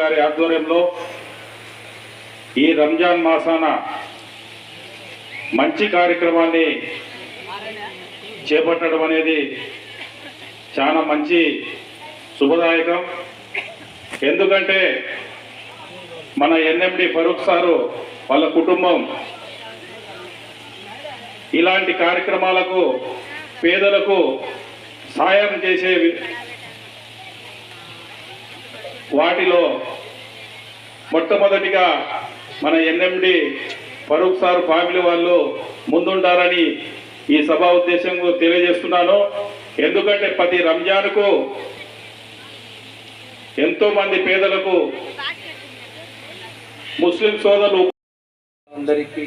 గారి ఆధ్వర్యంలో ఈ రంజాన్ మాసాన మంచి కార్యక్రమాన్ని చేపట్టడం అనేది చాలా మంచి శుభదాయకం. ఎందుకంటే మన ఎన్ఎండి ఫరూక్ సారు వాళ్ళ కుటుంబం ఇలాంటి కార్యక్రమాలకు పేదలకు సాయం చేసే వాటిలో మొట్టమొదటిగా మన ఎన్ఎండి ఫరూక్ సార్ ఫ్యామిలీ వాళ్ళు ముందుంటారని ఈ సభా ఉద్దేశం తెలియజేస్తున్నాను. ఎందుకంటే ప్రతి రంజాన్కు ఎంతో మంది పేదలకు ముస్లిం సోదరులు అందరికీ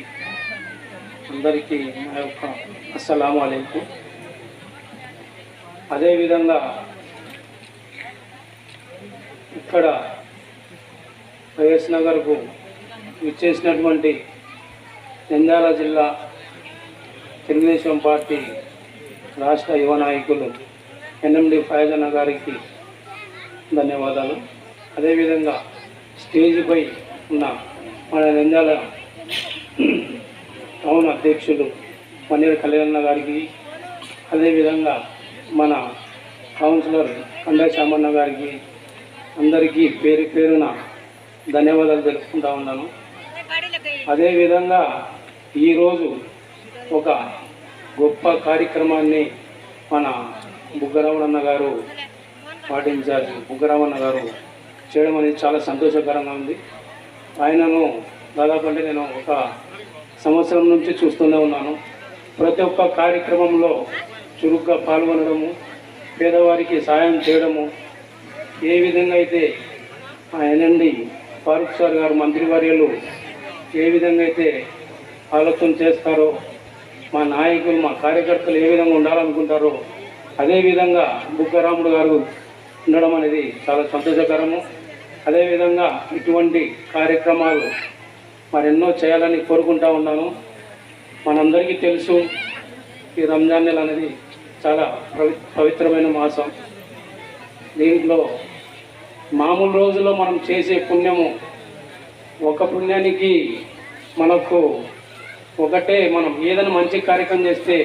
అందరికీ నా యొక్క అస్సలాము అలైకు. అదేవిధంగా ఇక్కడ వైఎస్ నగర్కు ఇచ్చేసినటువంటి నంద్యాల జిల్లా తెలుగుదేశం పార్టీ రాష్ట్ర యువ నాయకులు ఎన్ఎండి ఫైజన్న గారికి ధన్యవాదాలు. అదేవిధంగా స్టేజ్పై ఉన్న మన నంద్యాల టౌన్ అధ్యక్షులు పన్నీర్ కళ్యాణ గారికి అదేవిధంగా మన కౌన్సిలర్ కండా శామన్న గారికి అందరికీ పేరు పేరున ధన్యవాదాలు తెలుసుకుంటా ఉన్నాను. అదేవిధంగా ఈరోజు ఒక గొప్ప కార్యక్రమాన్ని మన బుగ్గరామన్న గారు పాటించారు. ఇన్ఛార్జ్ బుగ్గరామన్న గారు చేయడం అనేది చాలా సంతోషకరంగా ఉంది. ఆయనను దాదాపు అంటే నేను ఒక సంవత్సరం నుంచి చూస్తూనే ఉన్నాను. ప్రతి ఒక్క కార్యక్రమంలో చురుగ్గా పాల్గొనడము పేదవారికి సాయం చేయడము ఏ విధంగా అయితే ఆయనండి ఫారూక్ సార్ గారు మంత్రివర్యులు ఏ విధంగా అయితే ఆలోచన చేస్తారో మా నాయకులు మా కార్యకర్తలు ఏ విధంగా ఉండాలనుకుంటారో అదేవిధంగా బుగ్గరాముడు గారు ఉండడం అనేది చాలా సంతోషకరము. అదేవిధంగా ఇటువంటి కార్యక్రమాలు మరెన్నో చేయాలని కోరుకుంటా ఉన్నాను. మనందరికీ తెలుసు ఈ రంజాన్ నెల అనేది చాలా పవి పవిత్రమైన మాసం. దీంట్లో మామూలు రోజుల్లో మనం చేసే పుణ్యము ఒక పుణ్యానికి మనకు ఒకటే మనం ఏదైనా మంచి కార్యక్రమం చేస్తే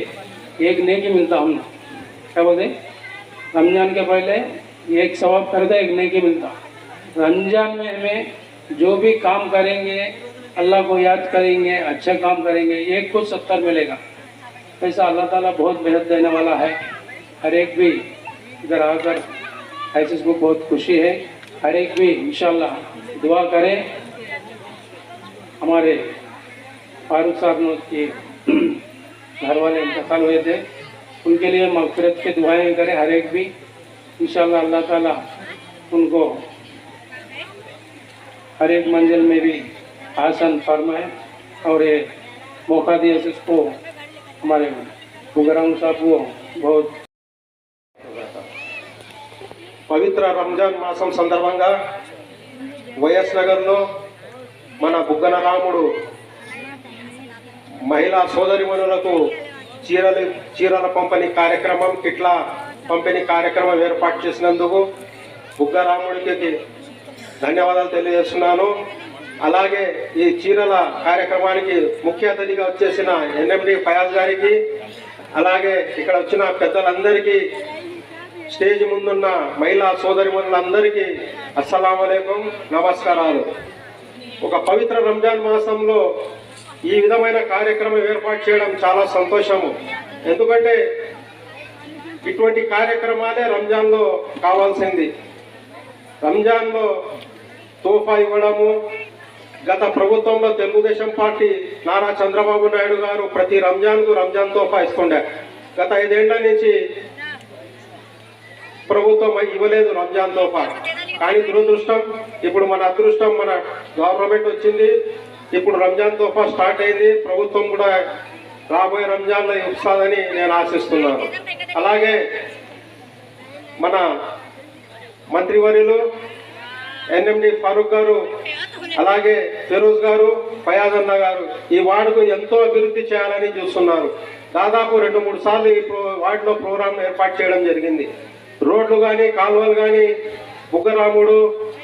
ఏక్ నేకి మిల్తా हम क्या बोलते रमजान के पहले एक सवाब करते एक नेकी मिलता रमजान में हमें जो भी काम करेंगे अल्लाह को याद करेंगे अच्छा काम करेंगे एक को सत्तर मिलेगा ऐसा अल्लाह ताला बहुत बेहद देने वाला है हर एक भी इधर आकर ऐसे को बहुत खुशी है हर एक भी इंशाल्लाह दुआ करें। हमारे फारूक साहब ने के घर वाले इंतकाल हुए थे। उनके लिए मगफरत की दुआएँ करें हर एक भी। इंशाल्लाह अल्लाह ताला उनको हर एक मंजिल में भी आसन फरमाए और ये मौका दिए उसको हमारे बुगराम साहब को बहुत పవిత్ర రంజాన్ మాసం సందర్భంగా వైఎస్ నగర్లో మన బుగ్గన రాముడు మహిళా సోదరిమణులకు చీరలు చీరల పంపిణీ కార్యక్రమం కిట్ల పంపిణీ కార్యక్రమం ఏర్పాటు చేసినందుకు బుగ్గరాముడికి ధన్యవాదాలు తెలియజేస్తున్నాను. అలాగే ఈ చీరల కార్యక్రమానికి ముఖ్య అతిథిగా వచ్చేసిన ఎన్ఎండి ఫయాజ్ గారికి అలాగే ఇక్కడ వచ్చిన పెద్దలందరికీ స్టేజ్ ముందున్న మహిళా సోదరిమణులందరికీ అస్సలం అయికం నమస్కారాలు. ఒక పవిత్ర రంజాన్ మాసంలో ఈ విధమైన కార్యక్రమం ఏర్పాటు చేయడం చాలా సంతోషము. ఎందుకంటే ఇటువంటి కార్యక్రమాలే రంజాన్లో కావాల్సింది. రంజాన్లో తోఫా ఇవ్వడము గత ప్రభుత్వంలో తెలుగుదేశం పార్టీ నారా చంద్రబాబు నాయుడు గారు ప్రతి రంజాన్కు రంజాన్ తోఫా ఇస్తుండే. గత ఐదేళ్ళ నుంచి ప్రభుత్వం ఇవ్వలేదు రంజాన్ తోఫా కానీ దురదృష్టం ఇప్పుడు మన అదృష్టం మన గవర్నమెంట్ వచ్చింది. ఇప్పుడు రంజాన్ తోఫా స్టార్ట్ అయింది. ప్రభుత్వం కూడా రాబోయే రంజాన్లో ఇస్తుందని నేను ఆశిస్తున్నాను. అలాగే మన మంత్రివర్యులు ఎన్ఎండి ఫారూక్ గారు అలాగే ఫిరోజ్ గారు ఫయాజ్ అన్న గారు ఈ వార్డుకు ఎంతో అభివృద్ధి చేయాలని చూస్తున్నారు. దాదాపు రెండు మూడు సార్లు ఈ వార్డులో ప్రోగ్రాం ఏర్పాటు చేయడం జరిగింది. రోడ్లు కానీ కాలువలు కానీ బుగ్గరాముడు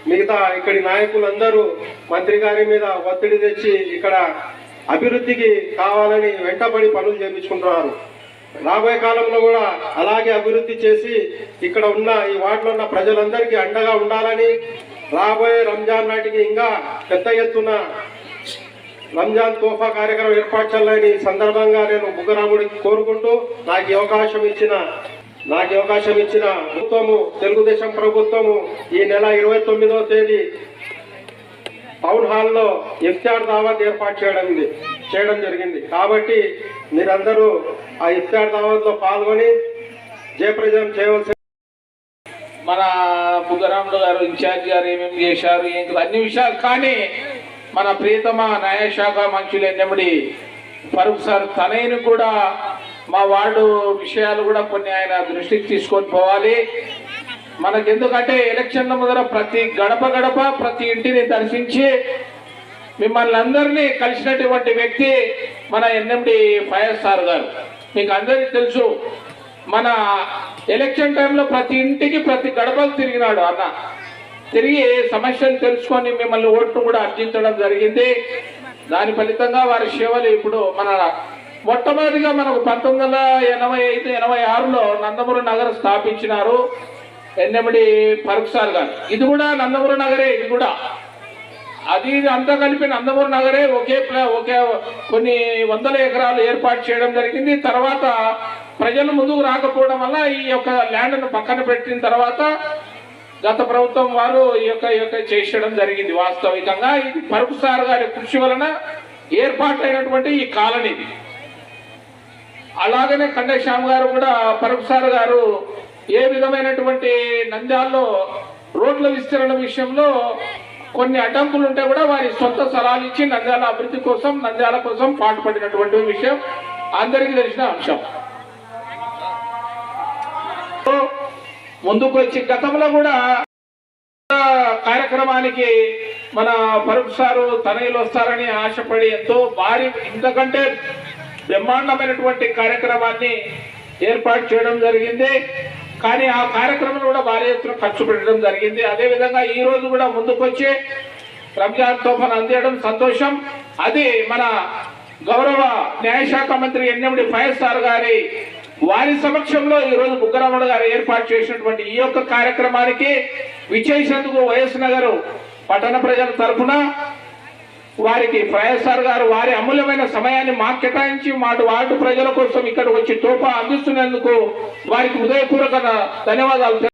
మిగతా ఇక్కడి నాయకులందరూ మంత్రి గారి మీద ఒత్తిడి తెచ్చి ఇక్కడ అభివృద్ధికి కావాలని వెంటబడి పనులు చేయించుకుంటున్నారు రాబోయే కాలంలో కూడా అలాగే అభివృద్ధి చేసి ఇక్కడ ఉన్న ఈ వార్డులో ఉన్న ప్రజలందరికీ అండగా ఉండాలని రాబోయే రంజాన్ నాటికి ఇంకా పెద్ద ఎత్తున రంజాన్ తోఫా కార్యక్రమం ఏర్పాటు చేయాలని సందర్భంగా నేను బుగ్గరాముడికి కోరుకుంటూ నాకు అవకాశం ఇచ్చిన నాకు అవకాశం ఇచ్చిన ప్రభుత్వము తెలుగుదేశం ప్రభుత్వము ఈ నెల ఇరవై తొమ్మిదవ తేదీ టౌన్ హాల్లో ఇఫ్తార్ దావత్ ఏర్పాటు చేయడం చేయడం జరిగింది. కాబట్టి మీరందరూ ఆ ఇఫ్తార్ దావత్లో పాల్గొని జయప్రజం చేయవలసి మన బుగ్గరాముడు గారు ఇన్ఛార్జ్ గారు ఏమేమి చేశారు ఏం కదా అన్ని విషయాలు. కానీ మన ప్రియతమ న్యాయశాఖ మంత్రులు ఎన్నెమిడి ఫరూక్ సార్ తనయ్యను కూడా మా వార్డు విషయాలు కూడా కొన్ని ఆయన దృష్టికి తీసుకొని పోవాలి. మనకెందుకంటే ఎలక్షన్ల ముందర ప్రతి గడప గడప ప్రతి ఇంటిని దర్శించి మిమ్మల్ని అందరినీ కలిసినటువంటి వ్యక్తి మన ఎన్ఎండి ఫైఎస్ఆర్ గారు. మీకు అందరికీ తెలుసు మన ఎలక్షన్ టైంలో ప్రతి ఇంటికి ప్రతి గడపకు తిరిగినాడు అన్న. తిరిగి సమస్యలు తెలుసుకొని మిమ్మల్ని ఓట్లు కూడా అర్జించడం జరిగింది. దాని ఫలితంగా వారి సేవలు ఇప్పుడు మన మొట్టమొదటిగా మనకు పంతొమ్మిది వందల ఎనభై ఐదు ఎనభై ఆరులో నందమూరి నగర్ స్థాపించినారు ఎన్నెమిడి ఫరూక్ సార్ గారు. ఇది కూడా నందమూరి నగరే ఇది కూడా. అది ఇది అంతా కలిపి నందమూరి నగరే ఒకే ఒకే కొన్ని వందల ఎకరాలు ఏర్పాటు చేయడం జరిగింది. తర్వాత ప్రజలు ముందుకు రాకపోవడం వల్ల ఈ యొక్క ల్యాండ్ను పక్కన పెట్టిన తర్వాత గత ప్రభుత్వం వారు ఈ యొక్క ఈ యొక్క చేసడం జరిగింది వాస్తవికంగా. ఇది పరుపు సార్ గారి కృషి వలన ఏర్పాటైనటువంటి ఈ కాలనీ అలాగనే కండశ్యామ్ గారు కూడా పరుపు సార్ గారు ఏ విధమైనటువంటి నంద్యాల్లో రోడ్ల విస్తరణ విషయంలో కొన్ని అడ్డంకులు ఉంటే కూడా వారి సొంత సలహాలు ఇచ్చి నంద్యాల అభివృద్ధి కోసం నంద్యాల కోసం పాటుపడినటువంటి విషయం అందరికీ తెలిసిన అంశం. ముందుకు వచ్చి గతంలో కూడా కార్యక్రమానికి మన పరుపు సారు తనయులు వస్తారని ఆశపడి ఎంతో భారీ ఇంతకంటే బ్రహ్మాండమైనటువంటి కార్యక్రమాన్ని ఏర్పాటు చేయడం జరిగింది. కానీ ఆ కార్యక్రమం కూడా భారీ ఎత్తున ఖర్చు పెట్టడం జరిగింది. అదే విధంగా ఈ రోజు కూడా ముందుకొచ్చి రంజాన్ తోఫాను అందేయడం సంతోషం. అది మన గౌరవ న్యాయశాఖ మంత్రి ఎన్ఎండి ఫైవ్ గారి వారి సమక్షంలో ఈ రోజు బుగ్గరాముడు గారు ఏర్పాటు చేసినటువంటి ఈ యొక్క కార్యక్రమానికి విచ్చేసినందుకు వైఎస్ నగర్ పట్టణ ప్రజల తరఫున వారికి వైఎస్ఆర్ సార్ గారు వారి అమూల్యమైన సమయాన్ని మాకు కేటాయించి మాటు వార్డు ప్రజల కోసం ఇక్కడ వచ్చి తోపా అందిస్తున్నందుకు వారికి హృదయపూర్వక ధన్యవాదాలు.